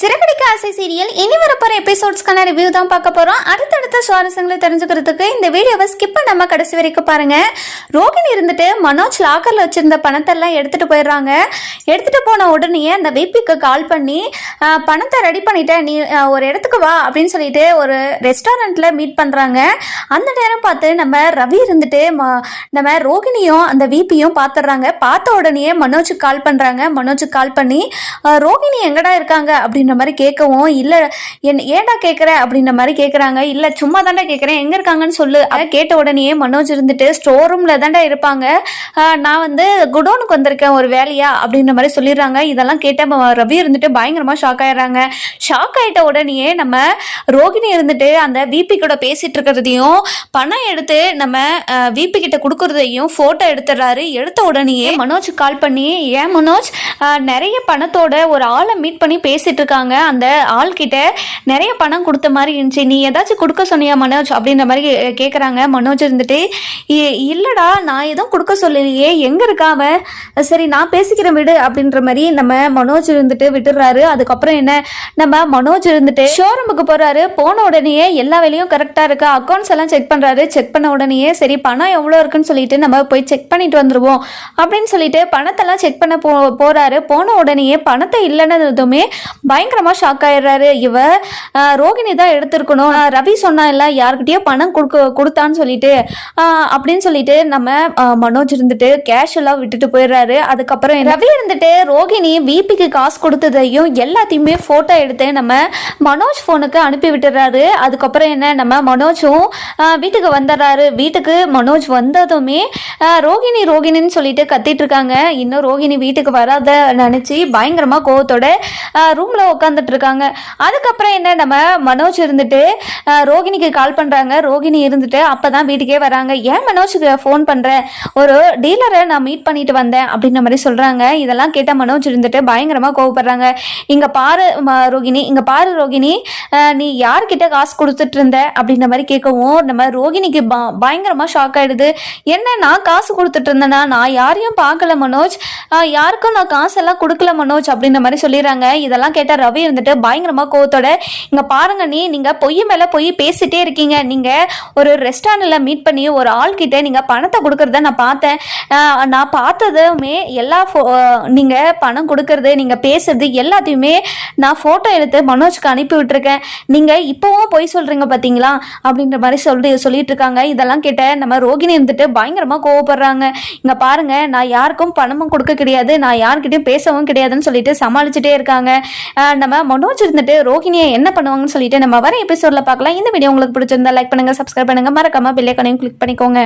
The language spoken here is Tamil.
சிறகடிக்க ஆசை சீரியல் இனி வரப்போற எபிசோட்ஸ்க்கான ரிவ்யூ தான் பார்க்க போறோம். அடுத்தடுத்த சுவாரஸ்யங்களை தெரிஞ்சுக்கிறதுக்கு இந்த வீடியோவை ஸ்கிப் பண்ணாம கடைசி வரைக்கும் பாருங்க. ரோகிணி இருந்துட்டு மனோஜ் லாக்கர்ல வச்சிருந்த பணத்தை எல்லாம் எடுத்துட்டு போயிடுறாங்க. எடுத்துட்டு போன உடனே அந்த விபிக்கு கால் பண்ணி பணத்தை ரெடி பண்ணிட்டேன். நீ ஒரு இடத்துக்கு வா அப்படின்னு சொல்லிட்டு ஒரு ரெஸ்டாரண்ட்ல மீட் பண்றாங்க. அந்த நேரம் பார்த்து நம்ம ரவி இருந்துட்டு நம்ம ரோகிணியும் அந்த விபியும் பார்த்துடுறாங்க பார்த்த உடனே மனோஜுக்கு கால் பண்றாங்க. மனோஜுக்கு கால் பண்ணி ரோகிணி எங்கடா இருக்காங்க? அப்படின்னு அப்படின்ற மாதிரி கேட்கவும் இல்லை என் ஏன்டா கேட்குற? அப்படின்ற மாதிரி கேட்குறாங்க. இல்லை சும்மா தாண்டா கேட்குறேன். எங்கே இருக்காங்கன்னு சொல்லு. கேட்ட உடனே மனோஜ் இருந்துட்டு ஸ்டோர் ரூமில் தாண்டா இருப்பாங்க. நான் வந்து குடோனுக்கு வந்திருக்கேன். ஒரு வேலையா? அப்படின்ற மாதிரி சொல்லிடுறாங்க. இதெல்லாம் கேட்ட ரவி இருந்துட்டு பயங்கரமாக ஷாக் ஆயிடுறாங்க. ஷாக் ஆயிட்ட உடனே நம்ம ரோகிணி இருந்துட்டு அந்த விபி கூட பேசிட்டு இருக்கிறதையும் பணம் எடுத்து நம்ம விபி கிட்ட கொடுக்கறதையும் ஃபோட்டோ எடுத்துடுறாரு. எடுத்த உடனே மனோஜ் கால் பண்ணி ஏன் மனோஜ் நிறைய பணத்தோட ஒரு ஆளை மீட் பண்ணி பேசிட்டு இருக்காங்க. அந்த ஆள்கிட்ட நிறைய பணம் கொடுத்த மாதிரி இருந்துச்சு. நீ ஏதாச்சும் கொடுக்க சொன்னியா மனோஜ்? அப்படின்ற மாதிரி கே- மனோஜ் இருந்துட்டு "இ- நான் எதுவும் கொடுக்க சொல்லலையே. எங்கே இருக்கா அவன்? சரி நான் பேசிக்கிறேன் விடு. அப்படின்ற மாதிரி நம்ம மனோஜ் இருந்துட்டு விட்டுறாரு அதுக்கப்புறம் என்ன? நம்ம மனோஜ் இருந்துட்டு ஷோரூமுக்கு போகிறாரு போன உடனே எல்லா வேலையும் கரெக்டாக இருக்குது அக்கௌண்ட்ஸ் எல்லாம் செக் பண்ணுறாரு செக் பண்ண உடனே சரி பணம் எவ்வளோ இருக்குன்னு சொல்லிட்டு நம்ம போய் செக் பண்ணிட்டு வந்துடுவோம் அப்படின்னு சொல்லிட்டு பணத்தெல்லாம் செக் பண்ண போ போகிறாரு போன உடனேயே பணத்தை இல்லைன்னதுமே பயங்கரமா ஷாக் ஆயிடுறாரு. இவ ரோகிணி தான் எடுத்திருக்கணும். ரவி சொன்னா இல்ல யாருக்கிட்டயோ பணம் கொடுக்க கொடுத்தான்னு சொல்லிட்டு அப்படின்னு சொல்லிட்டு நம்ம மனோஜ் இருந்துட்டு கேஷ் எல்லாம் விட்டுட்டு போயிடுறாரு. அதுக்கப்புறம் ரவி இருந்துட்டு ரோகிணி விபிக்கு காசு கொடுத்ததையும் எல்லாத்தையுமே போட்டோ எடுத்து நம்ம மனோஜ் ஃபோனுக்கு அனுப்பி விட்டுறாரு. அதுக்கப்புறம் என்ன? நம்ம மனோஜும் வீட்டுக்கு வந்துடுறாரு. வீட்டுக்கு மனோஜ் வந்ததுமே ரோகிணி ரோகிணின்னு சொல்லிட்டு கத்திட்டு இருக்காங்க. இன்னும் ரோகிணி வீட்டுக்கு வராத நினச்சி பயங்கரமாக கோவத்தோட ரூமில் உட்காந்துட்டு இருக்காங்க அதுக்கப்புறம் என்ன நம்ம மனோஜ் இருந்துட்டு ரோகிணிக்கு கால் பண்ணுறாங்க ரோகிணி இருந்துட்டு அப்போ தான் வீட்டுக்கே வராங்க. ஏன் மனோஜுக்கு ஃபோன் பண்ணுறேன் ஒரு டீலரை நான் மீட் பண்ணிட்டு வந்தேன் அப்படின்ற மாதிரி சொல்கிறாங்க இதெல்லாம் கேட்ட மனோஜ் இருந்துட்டு பயங்கரமாக கோவப்படுறாங்க. இங்கே பாரு ரோகிணி. இங்கே பாரு ரோகிணி. நீ யார்கிட்ட காசு கொடுத்துட்டு இருந்த அப்படின்ற மாதிரி கேட்கவும் நம்ம ரோகிணிக்கு பயங்கரமாக ஷாக் ஆகிடுது என்ன நான் காசு கொடுத்துட்டு இருந்தேன்னா நான் யாரையும் பார்க்கல மனோஜ். யாருக்கும் நான் காசெல்லாம் கொடுக்கல மனோஜ் அப்படின்ற மாதிரி சொல்லிடுறாங்க. இதெல்லாம் கேட்டால் ரவி இருந்துட்டு பயங்கரமாக கோவத்தோட இங்கே பாருங்க நீ நீங்கள் பொய் மேலே போய் பேசிட்டே இருக்கீங்க. நீங்கள் ஒரு ரெஸ்டாரண்ட்டில் மீட் பண்ணி ஒரு ஆள்கிட்ட நீங்கள் பணத்தை கொடுக்குறத நான் பார்த்தேன். நான் பார்த்ததுமே எல்லா ஃபோ நீங்கள் பணம் கொடுக்கறது நீங்கள் பேசுறது எல்லாத்தையுமே நான் ஃபோட்டோ எடுத்து மனோஜ்க்கு அனுப்பி விட்டுருக்கேன். நீங்கள் இப்போவும் பொய் சொல்கிறீங்க பார்த்தீங்களா அப்படின்ற மாதிரி சொல்லி சொல்லிட்டு இருக்காங்க. இதெல்லாம் கேட்ட நம்ம ரோகிணி இருந்துட்டு பயங்கரமாக கோவப்படுறாங்க. இங்கே பாருங்க நான் யாருக்கும் பணமும் கொடுக்க கிடையாது. நான் யார்கிட்டையும் பேசவும் கிடையாதுன்னு சொல்லிட்டு சமாளிச்சுட்டே இருக்காங்க. நம்ம மனோஜ் இருந்துட்டு ரோகிணியை என்ன பண்ணுவாங்கன்னு சொல்லிட்டு நம்ம வர எபிசோட்ல பார்க்கலாம். இந்த வீடியோ உங்களுக்கு பிடிச்சிருந்தா லைக் பண்ணுங்க சப்ஸ்கிரைப் பண்ணுங்க. மறக்காம பெல்லைக்கனையும் கிளிக் பண்ணிக்கோங்க.